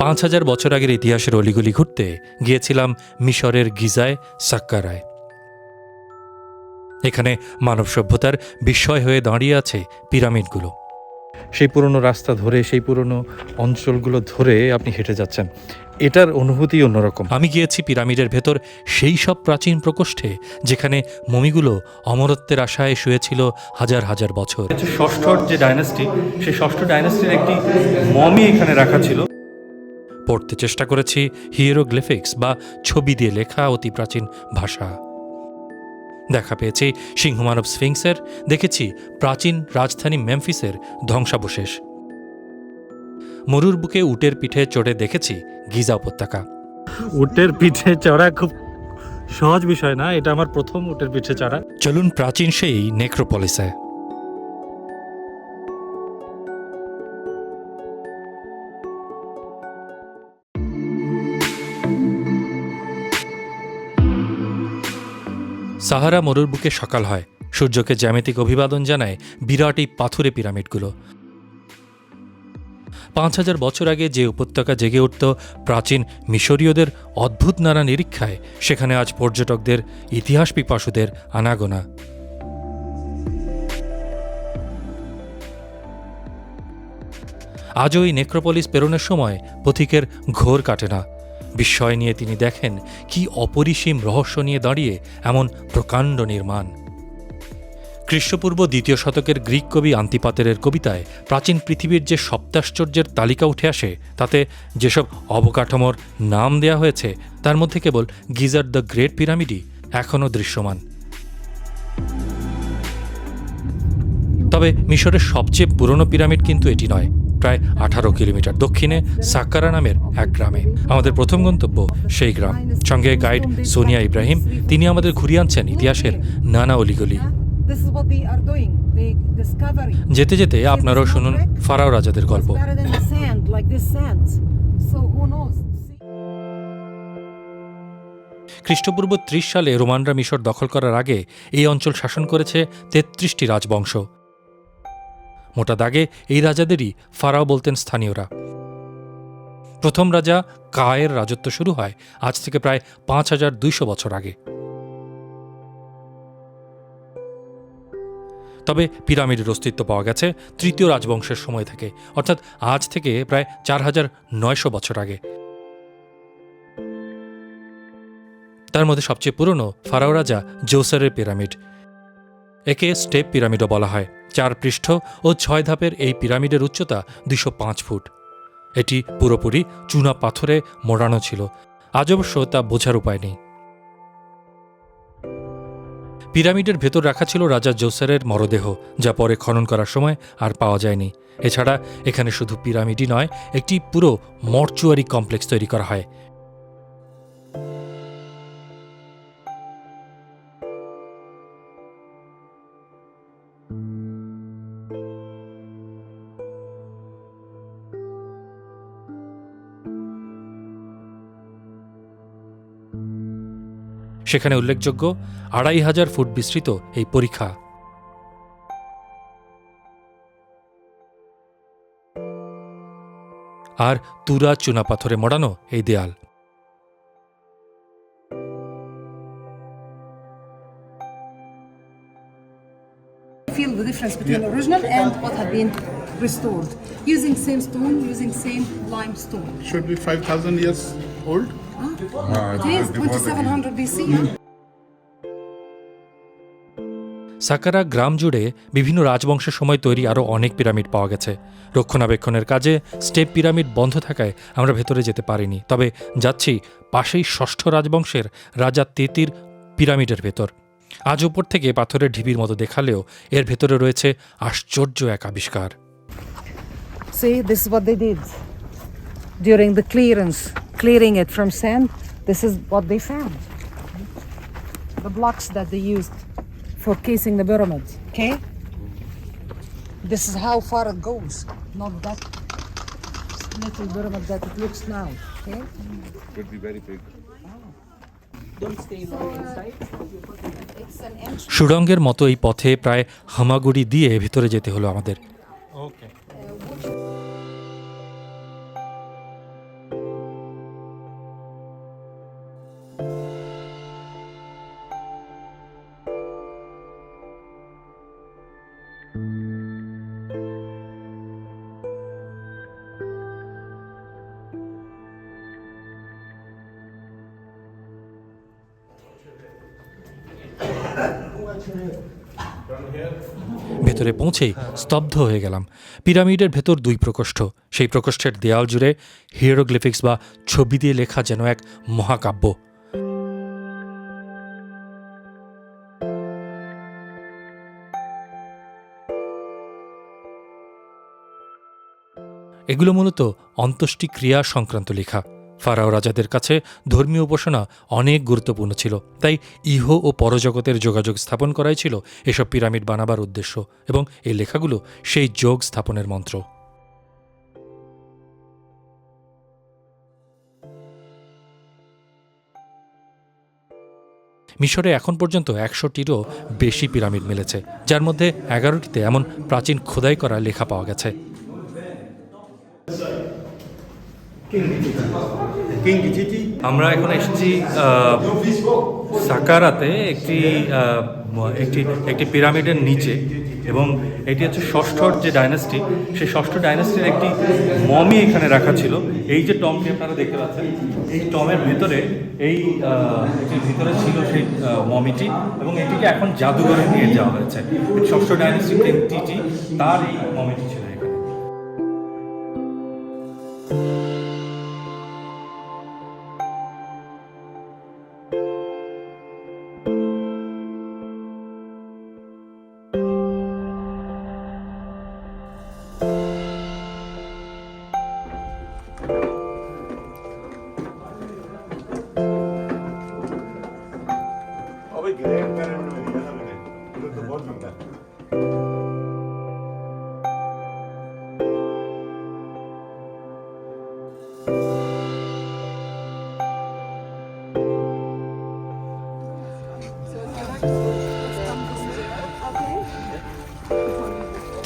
পাঁচ হাজার বছর আগের ইতিহাসের অলিগলি ঘুরতে গিয়েছিলাম মিশরের গিজায় সাক্কারায়। এখানে মানব সভ্যতার বিস্ময় হয়ে দাঁড়িয়ে আছে পিরামিডগুলো। সেই পুরনো রাস্তা ধরে, সেই পুরনো অঞ্চলগুলো ধরে আপনি হেঁটে যাচ্ছেন। এটার অনুভূতি অন্যরকম। আমি গিয়েছি পিরামিডের ভেতর সেই সব প্রাচীন প্রকোষ্ঠে যেখানে মমিগুলো অমরত্বের আশায় শুয়েছিল হাজার হাজার বছর। ষষ্ঠ যে ডাইনাস্টি, সেই ষষ্ঠ ডাইনাস্টির একটি মমি এখানে রাখা ছিল। পড়তে চেষ্টা করেছি হিয়েরোগ্লিফিক্স বা ছবি দিয়ে লেখা অতি প্রাচীন ভাষা। দেখা পেয়েছি সিংহমানব স্ফিংসের দেখেছি প্রাচীন রাজধানী মেমফিসের ধ্বংসাবশেষ। মরুর বুকে উটের পিঠে চড়ে দেখেছি গিজা উপত্যকা। উটের পিঠে চড়া খুব সহজ বিষয় না এটা আমার প্রথম উটের পিঠে চড়া। চলুন প্রাচীন সেই নেক্রোপলিসে। সাহারা মরুর বুকে সকাল হয়। সূর্যকে জ্যামিতিক অভিবাদন জানায় বিরাট এই পাথুরে পিরামিডগুলো। পাঁচ হাজার বছর আগে যে উপত্যকা জেগে উঠত, প্রাচীন মিশরীয়দের অদ্ভুত নানা নিরীক্ষায়, সেখানে আজ পর্যটকদের, ইতিহাস পিপাসুদের আনাগোনা। আজও এই নেক্রোপলিস পেরোনোর সময় পথিকের ঘোর কাটে না। বিস্ময় নিয়ে তিনি দেখেন কি অপরিসীম রহস্য নিয়ে দাঁড়িয়ে এমন প্রকাণ্ড নির্মাণ। খ্রিস্টপূর্ব দ্বিতীয় শতকের গ্রিক কবি আন্তিপাতেরের কবিতায় প্রাচীন পৃথিবীর যে সপ্তাশ্চর্যের তালিকা উঠে আসে, তাতে যেসব অবকাঠামোর নাম দেয়া হয়েছে, তার মধ্যে কেবল গিজার দ্য গ্রেট পিরামিডই এখনও দৃশ্যমান। তবে মিশরের সবচেয়ে পুরনো পিরামিড কিন্তু এটি নয়। প্রায় আঠারো কিলোমিটার দক্ষিণে সাক্কারা নামের এক গ্রামে। আমাদের প্রথম গন্তব্য সেই গ্রাম। সঙ্গে গাইড সোনিয়া ইব্রাহিম তিনি আমাদের ঘুরিয়ে আনছেন ইতিহাসের নানা অলিগলি. যেতে যেতে আপনারাও শুনুন ফারাও রাজাদের গল্প? খ্রিস্টপূর্ব ত্রিশ সালে রোমানরা মিশর দখল করার আগে এই অঞ্চল শাসন করেছে তেত্রিশটি রাজবংশ। মোটা দাগে এই রাজাদেরই ফারাও বলতেন স্থানীয়রা। প্রথম রাজা কায়ের রাজত্ব শুরু হয় আজ থেকে প্রায় পাঁচ হাজার দুইশো বছর আগে। তবে পিরামিডের অস্তিত্ব পাওয়া গেছে তৃতীয় রাজবংশের সময় থেকে, অর্থাৎ আজ থেকে প্রায় চার হাজার নয়শো বছর আগে। তার মধ্যে সবচেয়ে পুরনো ফারাও রাজা জোসারের পিরামিড, একে স্টেপ পিরামিডও বলা হয়। চার পৃষ্ঠ ও ছয় ধাপের এই পিরামিডের উচ্চতা দুশো পাঁচ ফুট। এটি পুরোপুরি চুনা পাথরে মোড়ানো ছিল। আজ অবশ্য তা বোঝার উপায় নেই। পিরামিডের ভেতর রাখা ছিল রাজা জোসারের মরদেহ, যা পরে খনন করার সময় আর পাওয়া যায়নি। এছাড়া এখানে শুধু পিরামিডই নয়, একটি পুরো মর্চুয়ারি কমপ্লেক্স তৈরি করা হয়। সেখানে উল্লেখযোগ্য আড়াই হাজার ফুট বিস্তৃত এই পরীক্ষা আর তুরা চুনাপাথরে মোড়ানো এই দেয়াল Feel the difference between original and what had been restored. Using same stone, using same limestone. should be 5,000 years old. It is 2700 BC. Saqqara গ্রাম জুড়ে বিভিন্ন রাজবংশের সময় তৈরি আরও অনেক পিরামিড পাওয়া গেছে। রক্ষণাবেক্ষণের কাজে স্টেপ পিরামিড বন্ধ থাকায় আমরা ভেতরে যেতে পারিনি। তবে যাচ্ছি পাশেই ষষ্ঠ রাজবংশের রাজা তেতির পিরামিডের ভেতর। আজ উপর থেকে পাথরের ঢিবির মতো দেখালেও এর ভেতরে রয়েছে আশ্চর্য এক আবিষ্কার। See, this is what they did. During the clearance, clearing it from sand. This is what they found. The blocks that they used for casing the pyramid. Okay? This is how far it goes, not that little pyramid that it looks now. Okay? Could be very big. সুড়ঙ্গের মতো এই পথে প্রায় হামাগুড়ি দিয়ে ভেতরে যেতে হলো আমাদের ওকে ভেতরে পৌঁছেই স্তব্ধ হয়ে গেলাম। পিরামিডের ভেতর দুই প্রকোষ্ঠ, সেই প্রকোষ্ঠের দেয়াল জুড়ে হিয়েরোগ্লিফিক্স বা ছবি দিয়ে লেখা যেন এক মহাকাব্য। এগুলো মূলত অন্ত্যেষ্টি ক্রিয়া সংক্রান্ত লেখা। ফারাও রাজাদের কাছে ধর্মীয় উপাসনা অনেক গুরুত্বপূর্ণ ছিল। তাই ইহ ও পরজগতের যোগাযোগ স্থাপন করাই ছিল এসব পিরামিড বানাবার উদ্দেশ্য এবং এই লেখাগুলো সেই যোগ স্থাপনের মন্ত্র। মিশরে এখন পর্যন্ত একশোটিরও বেশি পিরামিড মিলেছে, যার মধ্যে এগারোটিতে এমন প্রাচীন খোদাই করা লেখা পাওয়া গেছে। আমরা এখন এসেছি সাকারাতে একটি একটি একটি পিরামিডের নিচে। এবং এটি হচ্ছে ষষ্ঠর যে ডাইনাস্টি, সেই ষষ্ঠ ডাইনাস্টির একটি মমি এখানে রাখা ছিল। এই যে টমটি আপনারা দেখতে পাচ্ছেন, এই টমের ভিতরে, এই ভিতরে ছিল সেই মমিটি এবং এটিকে এখন জাদুঘরে নিয়ে যাওয়া হয়েছে। ষষ্ঠ ডাইনাস্টির তার এই মমিটি ছিল।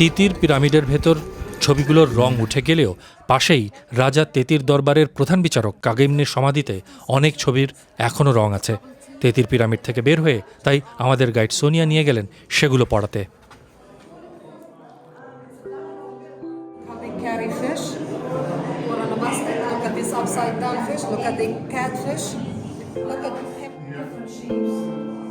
তিতির পিরামিডের ভেতর ছবিগুলোর রং উঠে গেলেও পাশেই রাজা তেতির দরবারের প্রধান বিচারক কাগিমনির সমাধিতে অনেক ছবির এখনও রং আছে। তেতির পিরামিড থেকে বের হয়ে তাই আমাদের গাইড সোনিয়া নিয়ে গেলেন সেগুলো পড়াতে. Look at the catfish. Look at different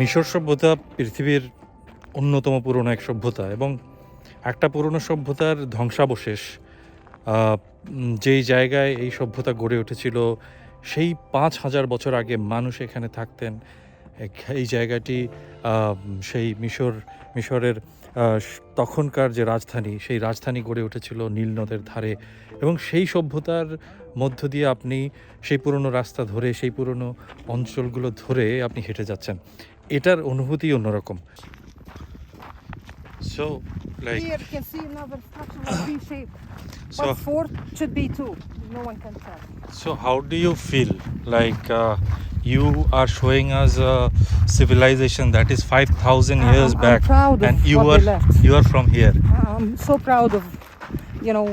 মিশর সভ্যতা পৃথিবীর অন্যতম পুরনো এক সভ্যতা এবং একটা পুরনো সভ্যতার ধ্বংসাবশেষ যেই জায়গায় এই সভ্যতা গড়ে উঠেছিল, সেই পাঁচ হাজার বছর আগে মানুষ এখানে থাকতেন। এই জায়গাটি সেই মিশর, মিশরের তখনকার যে রাজধানী, সেই রাজধানী গড়ে উঠেছিল নীল নদের ধারে এবং সেই সভ্যতার মধ্য দিয়ে আপনি সেই পুরনো রাস্তা ধরে, সেই পুরনো অঞ্চলগুলো ধরে আপনি হেঁটে যাচ্ছেন। এটার অনুভূতি অন্যরকম so like Here you can see another structure with V shape. So- What's four should be two. No one can tell. So how do you feel? Like uh, you are showing us a civilization that is 5,000 I- years I'm- I'm back proud of and you what are they left. you are from here. I'm so proud of, you know,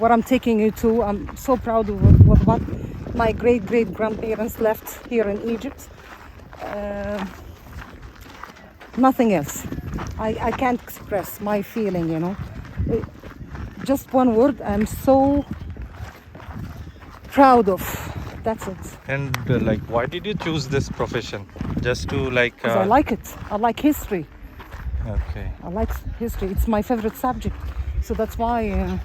what I'm taking you to. I'm so proud of what, what, what my great great grandparents left here in Egypt. Uh, nothing else. I, I can't express my feeling, you know. Uh, Just one word, I'm so proud of. That's it. And uh, like why did you choose this profession? Just to like 'Cause I uh, like it. I like history. okay. I like history. It's my favorite subject. So that's why uh,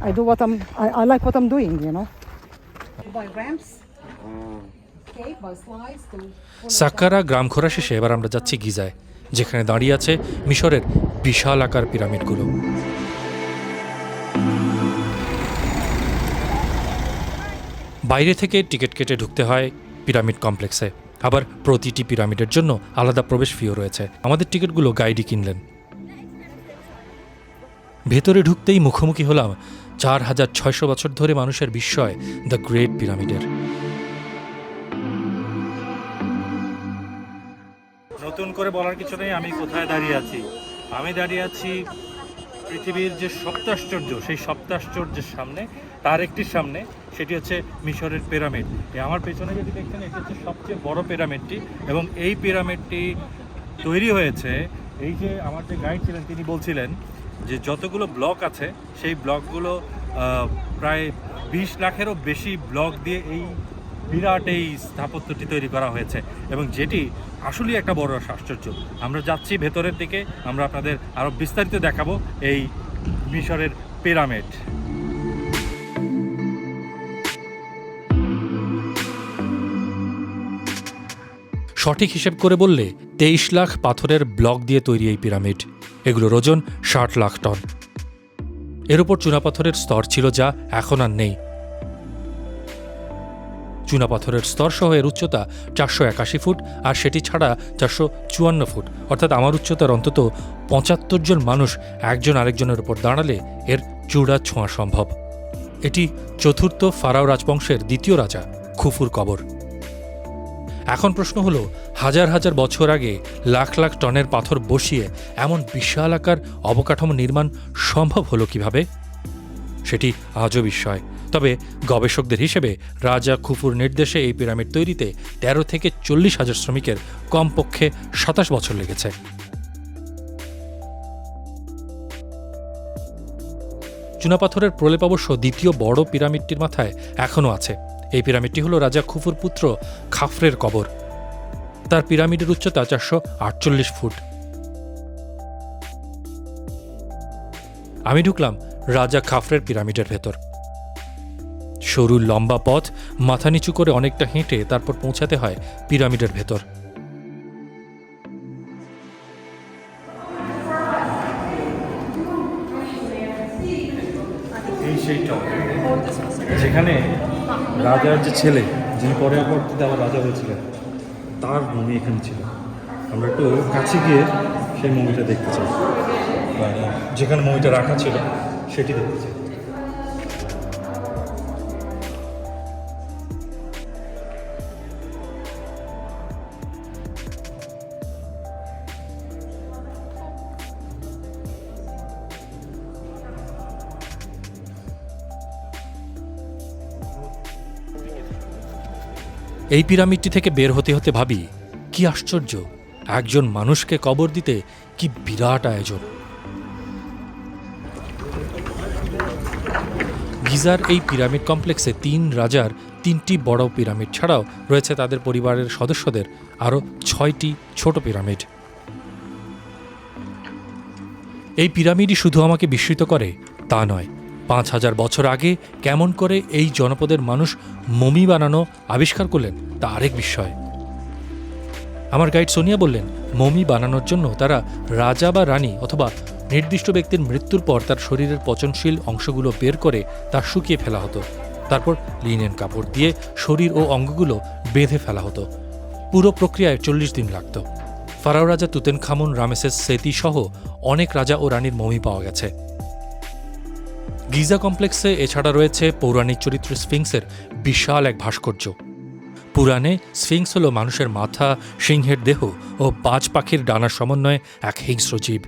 I do what I'm. I, I like what I'm doing. You know. By ramps. Okay, by slides to. Saqqara গ্রাম ঘোরা শেষে এবার আমরা যাচ্ছি গিজায় যেখানে দাঁড়িয়ে আছে মিশরের বিশাল আকার পিরামিডগুলো। বাইরে থেকে টিকিট কেটে ঢুকতে হয় পিরামিড কমপ্লেক্সে। আবার প্রতিটি পিরামিডের জন্য আলাদা প্রবেশ ফিও রয়েছে। আমাদের টিকিটগুলো গাইডই কিনলেন। ভেতরে ঢুকতেই মুখোমুখি হলাম চার হাজার ছয়শো বছর ধরে মানুষের বিস্ময় দ্য গ্রেট পিরামিডের। নতুন করে বলার কিছু নেই, আমি কোথায় দাঁড়িয়ে আছি? আমি দাঁড়িয়ে আছি পৃথিবীর যে সপ্তাশ্চর্য, সেই সপ্তাশ্চর্যের সামনে, তার একটির সামনে, সেটি হচ্ছে মিশরের পিরামিড। আমার পেছনে যদি দেখছেন এটি হচ্ছে সবচেয়ে বড় পিরামিডটি, এবং এই পিরামিডটি তৈরি হয়েছে, এই যে আমার যে গাইড ছিলেন, তিনি বলছিলেন যে যতগুলো ব্লক আছে, সেই ব্লকগুলো প্রায় বিশ লাখেরও বেশি ব্লক দিয়ে এই বিরাট এই স্থাপত্যটি তৈরি করা হয়েছে এবং যেটি আসলেই একটা বড় আশ্চর্য। আমরা যাচ্ছি ভেতরের দিকে, আমরা আপনাদের আরও বিস্তারিত দেখাবো এই মিশরের পিরামিড। সঠিক হিসেব করে বললে, তেইশ লাখ পাথরের ব্লক দিয়ে তৈরি এই পিরামিড। এগুলোর ওজন ষাট লাখ টন। এর উপর চুনাপাথরের স্তর ছিল যা এখন আর নেই। চুনাপাথরের স্তর সহ এর উচ্চতা চারশো একাশি ফুট আর সেটি ছাড়া চারশো চুয়ান্ন ফুট। অর্থাৎ আমার উচ্চতার অন্তত পঁচাত্তর জন মানুষ একজন আরেকজনের উপর দাঁড়ালে এর চূড়া ছোঁয়া সম্ভব। এটি চতুর্থ ফারাও রাজবংশের দ্বিতীয় রাজা, খুফুর কবর। এখন প্রশ্ন হলো, হাজার হাজার বছর আগে লাখ লাখ টনের পাথর বসিয়ে এমন বিশাল আকার অবকাঠামো নির্মাণ সম্ভব হলো কীভাবে? সেটি আজও বিস্ময়। তবে গবেষকদের হিসেবে রাজা খুফুর নির্দেশে এই পিরামিড তৈরিতে তেরো থেকে চল্লিশ হাজার শ্রমিকের কমপক্ষে সাতাশ বছর লেগেছে। চুনাপাথরের প্রলেপ অবশ্য দ্বিতীয় বড় পিরামিডটির মাথায় এখনও আছে। এই পিরামিডটি হল রাজা খুফুর পুত্র খাফরের কবর। তার পিরামিডের উচ্চতা চারশো আটচল্লিশ ফুট। আমি ঢুকলাম রাজা খাফরের পিরামিডের ভেতর। সরু লম্বা পথ, মাথা নিচু করে অনেকটা হেঁটে তারপর পৌঁছাতে হয় পিরামিডের ভেতর। যেখানে রাজার যে ছেলে, যিনি পরে পরবর্তীতে আবার রাজা হয়েছিলেন, তার মমি এখানে ছিল। আমরা একটু কাছে গিয়ে সেই মমিটা দেখতে চাই। যেখানে মমিটা রাখা ছিল, সেটি দেখতে চাই। এই পিরামিডটি থেকে বের হতে হতে ভাবি, কি আশ্চর্য, একজন মানুষকে কবর দিতে কি বিরাট আয়োজন। গিজার এই পিরামিড কমপ্লেক্সে তিন রাজার তিনটি বড় পিরামিড ছাড়াও রয়েছে তাদের পরিবারের সদস্যদের আরও ছয়টি ছোট পিরামিড। এই পিরামিডই শুধু আমাকে বিস্মিত করে, তা নয় পাঁচ হাজার বছর আগে কেমন করে এই জনপদের মানুষ মমি বানানো আবিষ্কার করলেন, তা আরেক বিস্ময় আমার গাইড সোনিয়া বললেন, মমি বানানোর জন্য তারা রাজা বা রানী অথবা নির্দিষ্ট ব্যক্তির মৃত্যুর পর তার শরীরের পচনশীল অংশগুলো বের করে তা শুকিয়ে ফেলা হতো। তারপর লিনেন কাপড় দিয়ে শরীর ও অঙ্গগুলো বেঁধে ফেলা হতো। পুরো প্রক্রিয়ায় চল্লিশ দিন লাগত। ফারাও রাজা তুতেন খামুন রামেসেস সেতি সহ অনেক রাজা ও রানীর মমি পাওয়া গেছে। গিজা কমপ্লেক্সে এছাড়া রয়েছে পৌরাণিক চরিত্র স্ফিংসের বিশাল এক ভাস্কর্য। পুরাণে স্ফিংস হল মানুষের মাথা, সিংহের দেহ ও পাঁচ পাখির ডানার সমন্বয়ে এক হিংস্র জীব।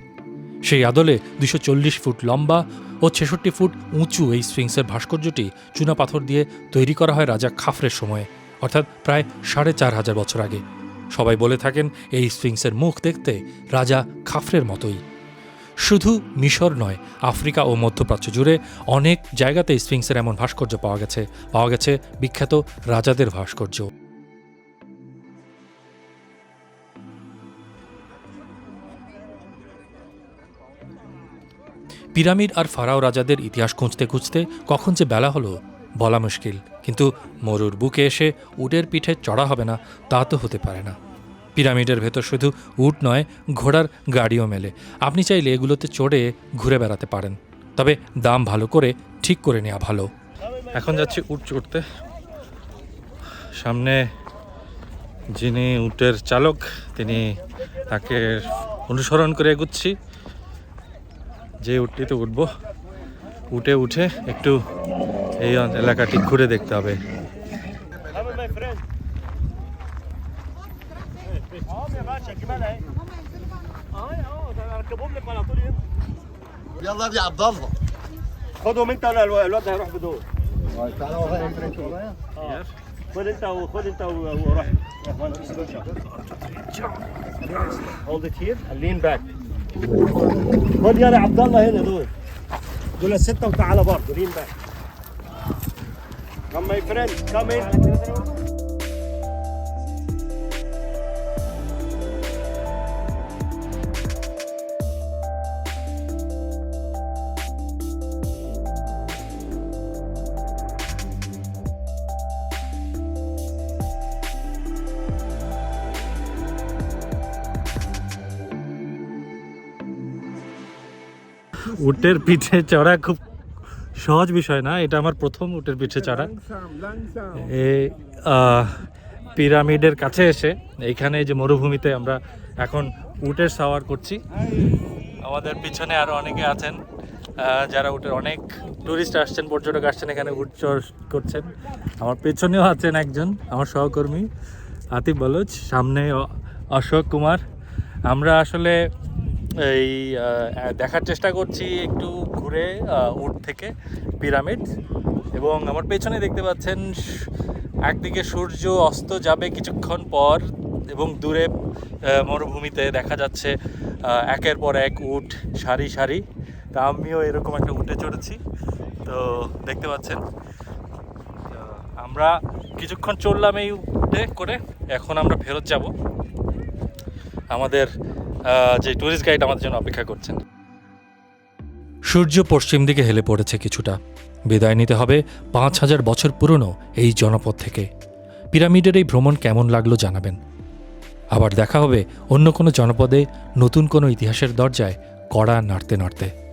সেই আদলে দুশো ফুট লম্বা ও ছেষট্টি ফুট উঁচু এই স্ফিংসের ভাস্কর্যটি চুনাপাথর দিয়ে তৈরি করা হয় রাজা খাফরের সময়ে, অর্থাৎ প্রায় সাড়ে চার হাজার বছর আগে। সবাই বলে থাকেন, এই স্ফিংসের মুখ দেখতে রাজা খাফরের মতোই। শুধু মিশর নয়, আফ্রিকা ও মধ্যপ্রাচ্য জুড়ে অনেক জায়গাতে স্ফিংসের এমন ভাস্কর্য পাওয়া গেছে। পাওয়া গেছে বিখ্যাত রাজাদের ভাস্কর্য। পিরামিড আর ফারাও রাজাদের ইতিহাস খুঁজতে খুঁজতে কখন যে বেলা হলো, বলা মুশকিল। কিন্তু মরুর বুকে এসে উটের পিঠে চড়া হবে না, তা তো হতে পারে না। পিরামিডের ভেতর শুধু উট নয়, ঘোড়ার গাড়িও মেলে। আপনি চাইলে এগুলোতে চড়ে ঘুরে বেড়াতে পারেন। তবে দাম ভালো করে ঠিক করে নেওয়া ভালো। এখন যাচ্ছি উট চড়তে। সামনে যিনি উটের চালক, তিনি তাকে অনুসরণ করে এগুচ্ছি। যে উটটিতে উঠবো উঠে উঠে একটু এই এলাকাটি ঘুরে দেখতে হবে। يلا يا عبد الله خدهم انت ولا الو- الواد هيروح بدول تعالى ورايا انت ورايا خد انت وخد انت وروح Hold it here and lean back. خد يا عبد الله هنا دول. دول الستة وتعالى برضه lean back. Come my friend, come in. উটের পিঠে চড়া খুব সহজ বিষয় না, এটা আমার প্রথম উটের পিঠে চড়া। এই পিরামিডের কাছে এসে এইখানে যে মরুভূমিতে আমরা এখন উটের সাওয়ার করছি। আমাদের পিছনে আরও অনেকে আছেন যারা উটের অনেক টুরিস্ট আসছেন, পর্যটক আসছেন, এখানে উট করছেন। আমার পেছনেও আছেন একজন, আমার সহকর্মী আতিফ বলোচ, সামনে অশোক কুমার। আমরা আসলে এই দেখার চেষ্টা করছি একটু ঘুরে উট থেকে পিরামিড। এবং আমার পেছনে দেখতে পাচ্ছেন একদিকে সূর্য অস্ত যাবে কিছুক্ষণ পর এবং দূরে মরুভূমিতে দেখা যাচ্ছে একের পর এক উট সারি সারি। তা আমিও এরকম একটা উঠে চড়েছি। তো দেখতে পাচ্ছেন আমরা কিছুক্ষণ চললাম এই উঠে করে, এখন আমরা ফেরত যাব। আমাদের যে ট্যুরিস্ট গাইড আমাদের জন্য অপেক্ষা করছেন। সূর্য পশ্চিম দিকে হেলে পড়েছে কিছুটা। বিদায় নিতে হবে পাঁচ হাজার বছর পুরনো এই জনপদ থেকে। পিরামিডের এই ভ্রমণ কেমন লাগল জানাবেন। আবার দেখা হবে অন্য কোনো জনপদে নতুন কোনো ইতিহাসের দরজায় কড়া নাড়তে নাড়তে।